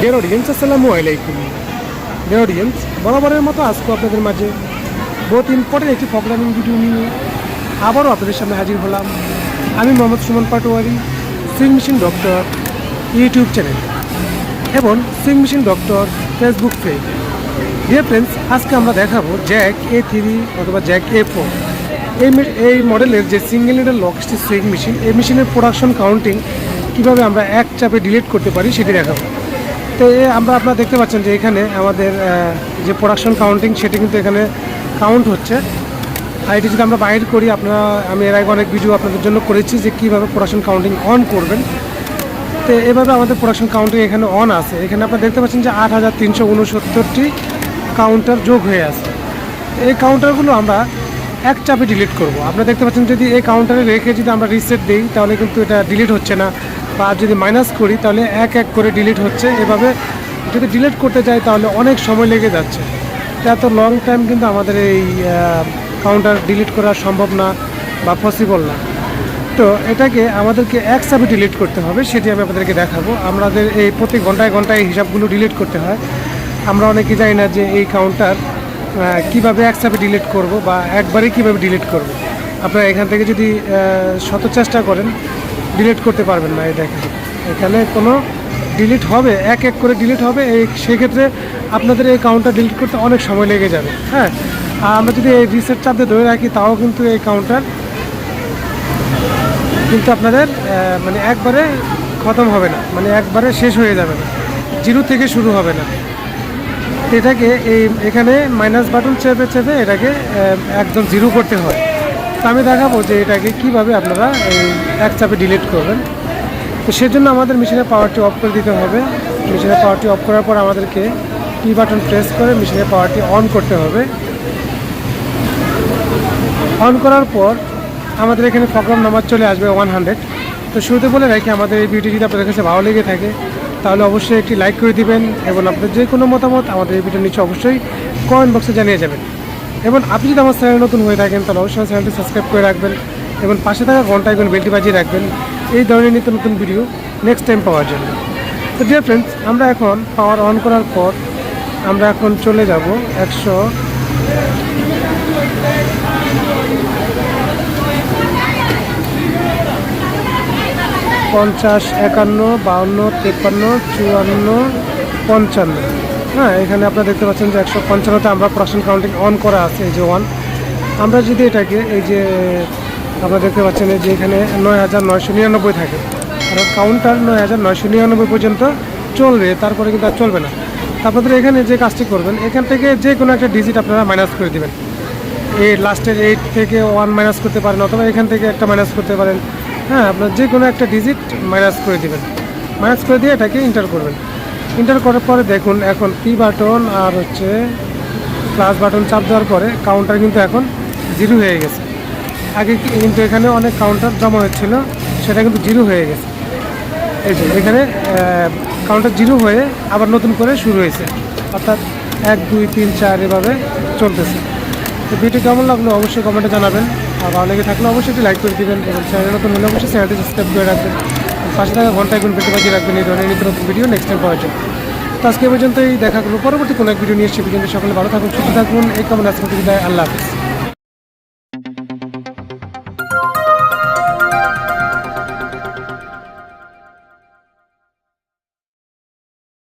Dear audience আসসালামু আলাইকুম dear audience বরাবরের মতো আজকে আপনাদের মাঝে বহুত ইম্পর্টেন্ট একটি প্রোগ্রামিং ভিডিও নিয়ে আবারও আপনাদের সামনে হাজির হলাম। আমি Mohammad Sumon Patwari sewing machine doctor YouTube channel এবং sewing machine doctor Facebook page dear friends আজকে আমরা দেখাবো জ্যাক এ থ্রি অথবা জ্যাক এ ফোর এই এই মডেলের যে single leader lock stitch sewing machine এই মেশিনের প্রোডাকশন কাউন্টিং কীভাবে আমরা এক চাপে ডিলিট করতে পারি সেটি দেখাবো। তো আমরা আপনারা দেখতে পাচ্ছেন যে এখানে আমাদের যে প্রোডাকশন কাউন্টিং সেটি কিন্তু এখানে কাউন্ট হচ্ছে। আর এটি যদি আমরা বাইর করি, আপনারা, আমি এর আগে অনেক ভিডিও আপনাদের জন্য করেছি যে কীভাবে প্রোডাকশন কাউন্টিং অন করবেন। তো এভাবে আমাদের প্রোডাকশন কাউন্টিং এখানে অন আছে। এখানে আপনারা দেখতে পাচ্ছেন যে আট হাজার তিনশো উনসত্তরটি কাউন্টার যোগ হয়ে আছে। এই কাউন্টারগুলো আমরা এক চাপে ডিলিট করব। আপনারা দেখতে পাচ্ছেন যদি এই কাউন্টারে রেখে যদি আমরা রিসেট দিই, তাহলে কিন্তু এটা ডিলিট হচ্ছে না। বা যদি মাইনাস করি, তাহলে এক এক করে ডিলিট হচ্ছে। এভাবে যদি ডিলিট করতে যাই, তাহলে অনেক সময় লেগে যাচ্ছে। এত লং টাইম কিন্তু আমাদের এই কাউন্টার ডিলিট করা সম্ভব না বা পসিবল না। তো এটাকে আমাদেরকে এক চাপে ডিলিট করতে হবে, সেটি আমি আপনাদেরকে দেখাবো। আমাদের এই প্রতি ঘন্টায় ঘন্টায় হিসাবগুলো ডিলিট করতে হয়। আমরা অনেকে জানি না যে এই কাউন্টার কীভাবে এক চাপে ডিলিট করব বা একবারে কীভাবে ডিলিট করব। আপনারা এখান থেকে যদি শত চেষ্টা করেন ডিলিট করতে পারবেন না দেখেন। এখানে কোনো ডিলিট হবে, এক এক করে ডিলিট হবে, এই সেক্ষেত্রে আপনাদের এই কাউন্টার ডিলিট করতে অনেক সময় লেগে যাবে হ্যাঁ? আর আমরা যদি এই রিসেট চাপ দিয়ে ধরে রাখি, তাও কিন্তু এই কাউন্টার কিন্তু আপনাদের মানে একবারে খতম হবে না মানে একবারে শেষ হয়ে যাবে না, জিরো থেকে শুরু হবে না। এটাকে এই, এখানে মাইনাস বাটন চেপে চেপে এটাকে একদম জিরো করতে হয়। আমি দেখাবো যে এটাকে কীভাবে আপনারা এই এক চাপে ডিলিট করবেন। তো সেজন্য আমাদের মেশিনের পাওয়ারটি অফ করে দিতে হবে। মেশিনের পাওয়ারটি অফ করার পর আমাদেরকে কি বাটন প্রেস করে মেশিনের পাওয়ারটি অন করতে হবে। অন করার পর আমাদের এখানে প্রোগ্রাম নাম্বার চলে আসবে ওয়ান হান্ড্রেড তো শুরুতে বলে রাখি, আমাদের এই ভিডিও যদি আপনাদের কাছে ভালো লেগে থাকে, তাহলে অবশ্যই একটি লাইক করে দিবেন এবং আপনাদের যে কোনো মতামত আমাদের এই ভিডিওর নিচে অবশ্যই কমেন্ট বক্সে জানিয়ে যাবেন। এবং আপনি যদি আমার চ্যানেল নতুন হয়ে থাকেন, তাহলে অবশ্যই চ্যানেলটি সাবস্ক্রাইব করে রাখবেন এবং পাশে থাকা ঘণ্টা এখন বেলটি বাজিয়ে রাখবেন। এই ধরনের নিত্য নতুন ভিডিও নেক্সট টাইম পাওয়ার জন্য। তো ডিয়ার ফ্রেন্ডস আমরা এখন পাওয়ার অন করার পর আমরা এখন চলে যাব একশো পঞ্চাশ, একান্ন, বাউন্ন, তেপ্পান্ন, চুয়ান্ন, পঞ্চান্ন। হ্যাঁ এখানে আপনারা দেখতে পাচ্ছেন যে একশো পঞ্চান্নতে আমরা প্রোডাকশন কাউন্টিং অন করা আছে, এই যে ওয়ান আমরা যদি এটাকে, এই যে, আপনারা দেখতে পাচ্ছেন যে এখানে নয় হাজার নয়শো নিরানব্বই থাকে। আর কাউন্টার নয় হাজার নয়শো নিরানব্বই পর্যন্ত চলবে, তারপরে কিন্তু আর চলবে না। আপনাদের এখানে যে কাজটি করবেন, এখান থেকে যে কোনো একটা ডিজিট আপনারা মাইনাস করে দেবেন। এই লাস্টের এইট থেকে ওয়ান মাইনাস করতে পারেন, অথবা এখান থেকে একটা মাইনাস করতে পারেন। হ্যাঁ আপনার যে কোনো একটা ডিজিট মাইনাস করে দেবেন। মাইনাস করে দিয়ে এটাকে ইন্টার করবেন। ইন্টার করার পরে দেখুন এখন পি বাটন আর হচ্ছে প্লাস বাটন চাপ দেওয়ার পরে কাউন্টার কিন্তু এখন জিরো হয়ে গেছে। আগে কিন্তু এখানে অনেক কাউন্টার জমা হচ্ছিল, সেটা কিন্তু জিরো হয়ে গেছে। এই যে এখানে কাউন্টার জিরো হয়ে আবার নতুন করে শুরু হয়েছে। অর্থাৎ এক, দুই, তিন, চার এভাবে চলতেছে। তো ভিডিও কেমন লাগল অবশ্যই কমেন্টে জানাবেন। আর ভালো লেগে থাকলে অবশ্যই লাইক করে দিবেন এবং চ্যানেল নতুন হলে অবশ্যই চ্যানেলটি সাবস্ক্রাইব করে রাখবেন। পাশে থাকা ঘন্টায় গুণ বেটে বাজিয়ে রাখবেন এই ধরনের নিত্য নতুন ভিডিও নেক্সট টাইম পাওয়ার জন্য। তো আজকে এই দেখা করব পরবর্তী কোনো এক ভিডিও নিয়ে এসে পর্যন্ত সকলে ভালো থাকুন, সুস্থ থাকুন, এই কেমন আজকে বিদায় আল্লাহ হাফিজ।